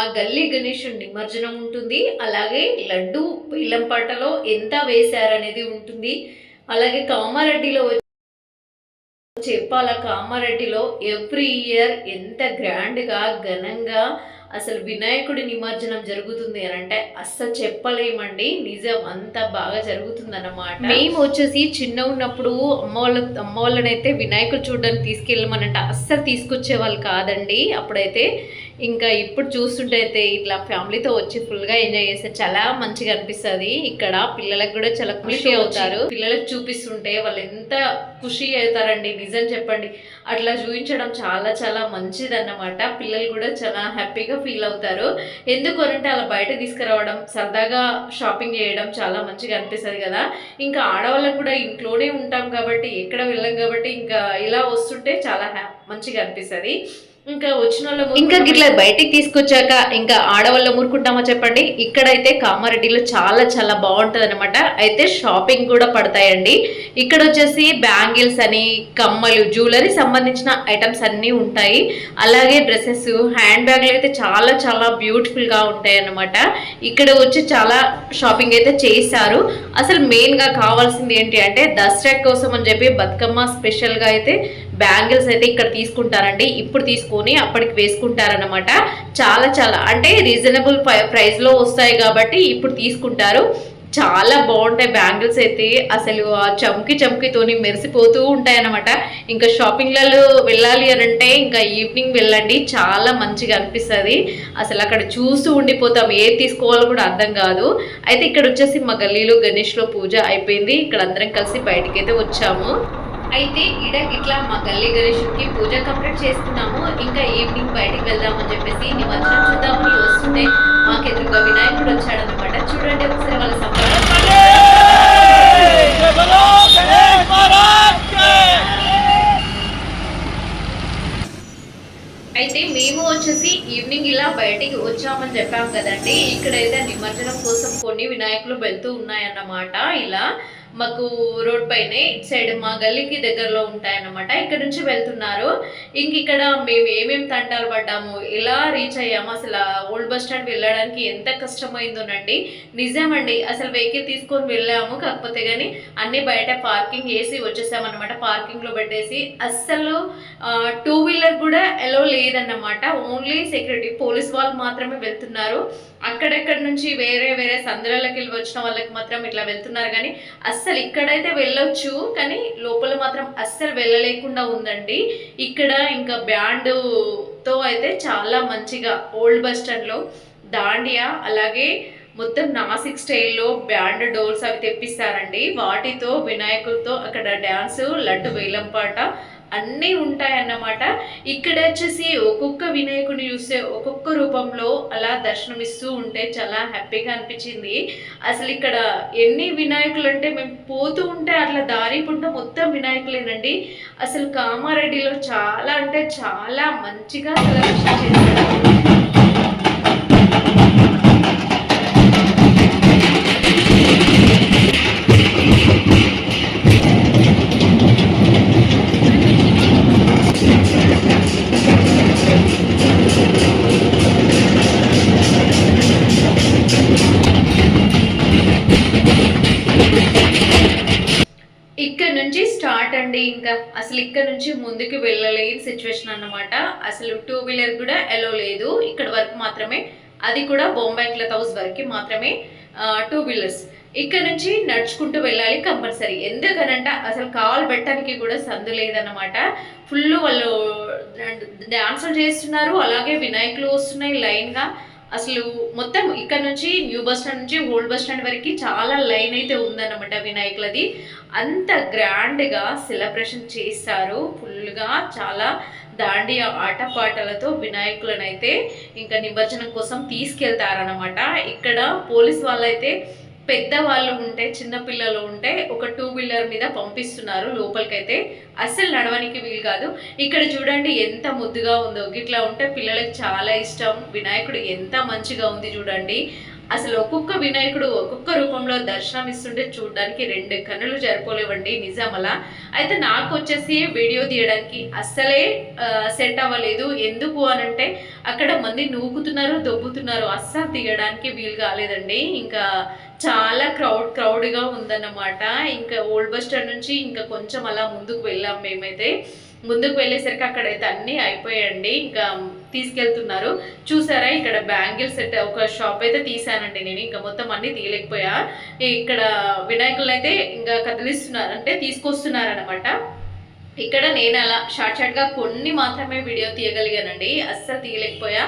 మా గల్లీ గణేషుడి నిమజ్జనం ఉంటుంది. అలాగే లడ్డు బెల్లంపాటలో ఎంత వేశారనేది ఉంటుంది. అలాగే కామారెడ్డిలో వచ్చి చెప్పాల కామారెడ్డిలో ఎవ్రీ ఇయర్ ఎంత గ్రాండ్గా ఘనంగా అసలు వినాయకుడి నిమజ్జనం జరుగుతుంది అని అంటే అస్సలు చెప్పలేమండి. నిజం అంత బాగా జరుగుతుంది అన్నమాట మేము వచ్చేసి చిన్న ఉన్నప్పుడు అమ్మ వాళ్ళ అమ్మ వాళ్ళనైతే వినాయకుడు చూడడానికి తీసుకెళ్ళమనంటే అస్సలు తీసుకొచ్చే వాళ్ళు కాదండి. అప్పుడైతే ఇంకా ఇప్పుడు చూస్తుంటే అయితే ఇట్లా ఫ్యామిలీతో వచ్చి ఫుల్గా ఎంజాయ్ చేస్తే చాలా మంచిగా అనిపిస్తుంది. ఇక్కడ పిల్లలకు కూడా చాలా ఖుషి అవుతారు. పిల్లలకు చూపిస్తుంటే వాళ్ళు ఎంత ఖుషి అవుతారండి. నిజం చెప్పండి. అట్లా చూపించడం చాలా చాలా మంచిది అన్నమాట పిల్లలు కూడా చాలా హ్యాపీగా ఫీల్ అవుతారు. ఎందుకు అంటే అలా బయట తీసుకురావడం సరదాగా షాపింగ్ చేయడం చాలా మంచిగా అనిపిస్తుంది కదా. ఇంకా ఆడవాళ్ళం కూడా ఇంట్లోనే ఉంటాం కాబట్టి ఎక్కడ వెళ్ళం కాబట్టి ఇంకా ఇలా వస్తుంటే చాలా మంచిగా అనిపిస్తుంది. ఇంకా వచ్చిన వాళ్ళు ఇంకా గిట్ల బయటికి తీసుకొచ్చాక ఇంకా ఆడవాళ్ళ ఊరుకుంటామో చెప్పండి. ఇక్కడైతే కామారెడ్డిలో చాలా చాలా బాగుంటది అనమాట అయితే షాపింగ్ కూడా పడతాయండి. ఇక్కడ వచ్చేసి బ్యాంగిల్స్ అని కమ్మలు జ్యువెలరీ సంబంధించిన ఐటమ్స్ అన్నీ ఉంటాయి. అలాగే డ్రెస్సెస్ హ్యాండ్ బ్యాగ్లు అయితే చాలా చాలా బ్యూటిఫుల్గా ఉంటాయి అన్నమాట ఇక్కడ వచ్చి చాలా షాపింగ్ అయితే చేశారు. అసలు మెయిన్గా కావాల్సింది ఏంటి అంటే దసరా కోసం అని చెప్పి బతుకమ్మ స్పెషల్గా అయితే బ్యాంగిల్స్ అయితే ఇక్కడ తీసుకుంటారండి. ఇప్పుడు చేసుకొని అప్పటికి వేసుకుంటారనమాట చాలా చాలా అంటే రీజనబుల్ ప్రైస్లో వస్తాయి కాబట్టి ఇప్పుడు తీసుకుంటారు. చాలా బాగుంటాయి బ్యాంగిల్స్ అయితే. అసలు ఆ చమ్కి చమ్కితోని మెరిసిపోతూ ఉంటాయి అనమాట ఇంకా షాపింగ్లలో వెళ్ళాలి అని అంటే ఇంకా ఈవినింగ్ వెళ్ళండి. చాలా మంచిగా అనిపిస్తుంది. అసలు అక్కడ చూస్తూ ఉండిపోతాం. ఏది తీసుకోవాలో కూడా అర్థం కాదు. అయితే ఇక్కడ వచ్చేసి మా గల్లీలో గణేష్లో పూజ అయిపోయింది. ఇక్కడ అందరం కలిసి బయటికైతే వచ్చాము. అయితే ఈడ ఇట్లా మా గల్లి గణేషుడికి పూజ కంప్లీట్ చేసుకున్నాము ఇంకా ఈవినింగ్ బయటికి వెళ్దామని చెప్పేసి నిమజ్జనం చూద్దామని వస్తుంటే మాకు ఎదురుగా వినాయకుడు వచ్చాడనమాట చూడండి ఒకసారి వాళ్ళ అయితే మేము వచ్చేసి ఈవినింగ్ ఇలా బయటికి వచ్చామని చెప్పాం కదండి. ఇక్కడైతే నిమజ్జనం కోసం కొన్ని వినాయకులు వెళ్తూ ఉన్నాయన్నమాట. ఇలా మాకు రోడ్ పైనే ఇటు సైడ్ మా గల్లీకి దగ్గరలో ఉంటాయన్నమాట. ఇక్కడ నుంచి వెళ్తున్నారు. ఇంక ఇక్కడ మేము ఏమేమి తంటాలు పడ్డాము ఎలా రీచ్ అయ్యాము అసలు ఓల్డ్ బస్ స్టాండ్ వెళ్ళడానికి ఎంత కష్టమైందోనండి నిజమండి అసలు వెహికల్ తీసుకొని వెళ్ళాము. కాకపోతే కానీ అన్ని బయట పార్కింగ్ వేసి వచ్చేసామన్నమాట. పార్కింగ్లో పెట్టేసి అస్సలు టూ వీలర్ కూడా ఎలో లేదన్నమాట. ఓన్లీ సెక్యూరిటీ పోలీస్ వాళ్ళు మాత్రమే వెళ్తున్నారు. అక్కడెక్కడ నుంచి వేరే వేరే సందర్లకి వెళ్ళి వచ్చిన వాళ్ళకి మాత్రం ఇట్లా వెళ్తున్నారు. కానీ అస్సలు ఇక్కడైతే వెళ్ళొచ్చు కానీ లోపల మాత్రం అస్సలు వెళ్ళలేకుండా ఉందండి. ఇక్కడ ఇంకా బ్యాండ్తో అయితే చాలా మంచిగా ఓల్డ్ బస్ స్టాండ్లో దాండియా అలాగే మొత్తం నాసిక్ స్టైల్లో బ్యాండ్ డోర్స్ అవి తెప్పిస్తారండి. వాటితో వినాయకులతో అక్కడ డ్యాన్స్ లడ్డు వేలంపాట అన్నీ ఉంటాయన్నమాట. ఇక్కడ వచ్చేసి ఒక్కొక్క వినాయకుడిని చూస్తే ఒక్కొక్క రూపంలో అలా దర్శనమిస్తూ ఉంటే చాలా హ్యాపీగా అనిపించింది. అసలు ఇక్కడ ఎన్ని వినాయకులు అంటే మేము పోతూ ఉంటే అట్లా దారి పుంట మొత్తం వినాయకులేనండి. అసలు కామారెడ్డిలో చాలా అంటే చాలా మంచిగా సెలబ్రేషన్ చేశారు. అండి ఇంకా అసలు ఇక్కడ నుంచి ముందుకు వెళ్ళలేని సిచ్యువేషన్ అన్నమాట. అసలు టూ వీలర్ కూడా ఎలో లేదు. ఇక్కడ వరకు మాత్రమే అది కూడా బొంబాయి క్లత్ హౌస్ వరకు మాత్రమే టూ వీలర్స్ ఇక్కడ నుంచి నడుచుకుంటూ వెళ్ళాలి కంపల్సరీ. ఎందుకనంట అసలు కాల్ పెట్టడానికి కూడా సందు లేదన్నమాట. ఫుల్ వాళ్ళు డాన్సులు చేస్తున్నారు. అలాగే వినాయకులు వస్తున్నాయి లైన్గా. అసలు మొత్తం ఇక్కడ నుంచి న్యూ బస్ స్టాండ్ నుంచి ఓల్డ్ బస్ స్టాండ్ వరకు చాలా లైన్ అయితే ఉందన్నమాట వినాయకులది. అంత గ్రాండ్గా సెలబ్రేషన్ చేస్తారు ఫుల్గా చాలా దాండియా ఆటపాటలతో వినాయకులను అయితే ఇంకా నిమజ్జనం కోసం తీసుకెళ్తారనమాట ఇక్కడ పోలీస్ వాళ్ళైతే పెద్ద వాళ్ళు ఉంటే చిన్నపిల్లలు ఉంటే ఒక టూ వీలర్ మీద పంపిస్తున్నారు లోపలికైతే. అస్సలు నడవడానికి వీలు కాదు. ఇక్కడ చూడండి ఎంత ముద్దుగా ఉందో. ఇట్లా ఉంటే పిల్లలకి చాలా ఇష్టం. వినాయకుడు ఎంత మంచిగా ఉంది చూడండి. అసలు ఒక్కొక్క వినాయకుడు ఒక్కొక్క రూపంలో దర్శనం ఇస్తుంటే చూడడానికి రెండు కన్నులు జరిపోలేవండి. నిజం అలా. అయితే నాకు వచ్చేసి వీడియో తీయడానికి అస్సలే సెట్ అవ్వలేదు. ఎందుకు అనంటే అక్కడ మంది నూకుతున్నారు దొబ్బుతున్నారు. అస్సలు తీయడానికి వీలు కాలేదండి. ఇంకా చాలా క్రౌడ్ క్రౌడ్గా ఉందన్నమాట. ఇంకా ఓల్డ్ బస్ స్టాండ్ నుంచి ఇంకా కొంచెం అలా ముందుకు వెళ్ళాం మేమైతే. ముందుకు వెళ్ళేసరికి అక్కడైతే అన్నీ అయిపోయాయండి. ఇంకా తీసుకెళ్తున్నారు. చూసారా? ఇక్కడ బ్యాంగిల్ సెట్ ఒక షాప్ అయితే తీసానండి నేను. ఇంకా మొత్తం అన్నీ తీయలేకపోయా. ఇక్కడ వినాయకులు అయితే ఇంకా కదిలిస్తున్నారు. అంటే తీసుకొస్తున్నారు అనమాట ఇక్కడ నేను అలా షార్ట్ షార్ట్గా కొన్ని మాత్రమే వీడియో తీయగలిగానండి. అస్సలు తీయలేకపోయా.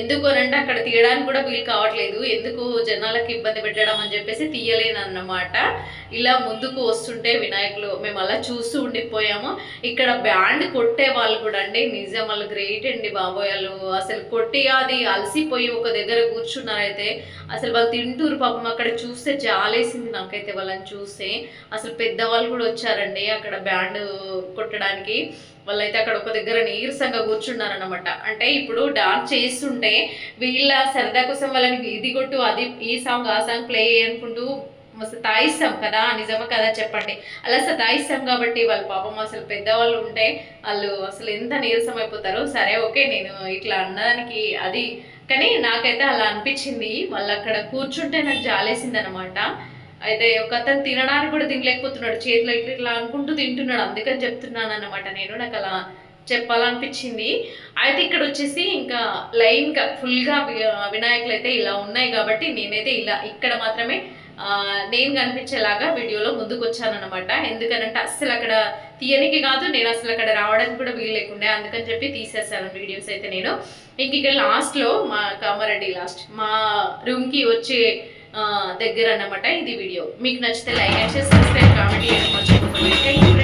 ఎందుకు అనంటే అక్కడ తీయడానికి కూడా వీలు కావట్లేదు. ఎందుకు జనాలకు ఇబ్బంది పెట్టడం అని చెప్పేసి తీయలేను ఇలా ముందుకు వస్తుంటే వినాయకులు మేము అలా చూస్తూ ఉండిపోయాము. ఇక్కడ బ్యాండ్ కొట్టే వాళ్ళు కూడా అండి నిజం వాళ్ళు గ్రేట్ అండి బాబోయ్ వాళ్ళు అసలు కొట్టి అది అలసిపోయి ఒక దగ్గర కూర్చున్నారైతే అసలు వాళ్ళు తింటూరు పాపం అక్కడ చూస్తే జాలేసింది నాకైతే వాళ్ళని చూస్తే. అసలు పెద్దవాళ్ళు కూడా వచ్చారండి అక్కడ బ్యాండ్ కొట్టడానికి. వాళ్ళైతే అక్కడ ఒక దగ్గర నీరసంగా కూర్చున్నారనమాట అంటే ఇప్పుడు డాన్స్ చేస్తుంటే వీళ్ళ సరదా కోసం వాళ్ళని ఇది కొట్టు అది ఈ సాంగ్ ఆ సాంగ్ ప్లే అనుకుంటూ సతాయిస్తాం కదా నిజమా కదా చెప్పండి. అలా సతాయిస్తాం కాబట్టి వాళ్ళ పాపం అసలు పెద్దవాళ్ళు ఉంటే వాళ్ళు అసలు ఎంత నీరసం అయిపోతారో. సరే ఓకే నేను ఇట్లా అన్నదానికి అది. కానీ నాకైతే అలా అనిపించింది. వాళ్ళు అక్కడ కూర్చుంటే నాకు జాలేసింది అనమాట అయితే ఒక అతను తినడానికి కూడా తినలేకపోతున్నాడు. చేతిలో ఇట్లా ఇట్లా అనుకుంటూ తింటున్నాడు. అందుకని చెప్తున్నాను అనమాట నేను నాకు అలా చెప్పాలనిపించింది. అయితే ఇక్కడ వచ్చేసి ఇంకా లైన్గా ఫుల్గా వినాయకులు అయితే ఇలా ఉన్నాయి కాబట్టి నేనైతే ఇలా ఇక్కడ మాత్రమే నేను కనిపించేలాగా వీడియోలో ముందుకు వచ్చానమాట ఎందుకనంటే అస్సలు అక్కడ తీయనికి కాదు నేను అసలు అక్కడ రావడానికి కూడా వీలు లేకుండా. అందుకని చెప్పి తీసేసాను వీడియోస్ అయితే నేను. ఇంక ఇక్కడ లాస్ట్లో మా కామారెడ్డి లాస్ట్ మా రూమ్కి వచ్చే దగ్గర అన్నమాట ఇది వీడియో. మీకు నచ్చితే like and share subscribe comment చేయడం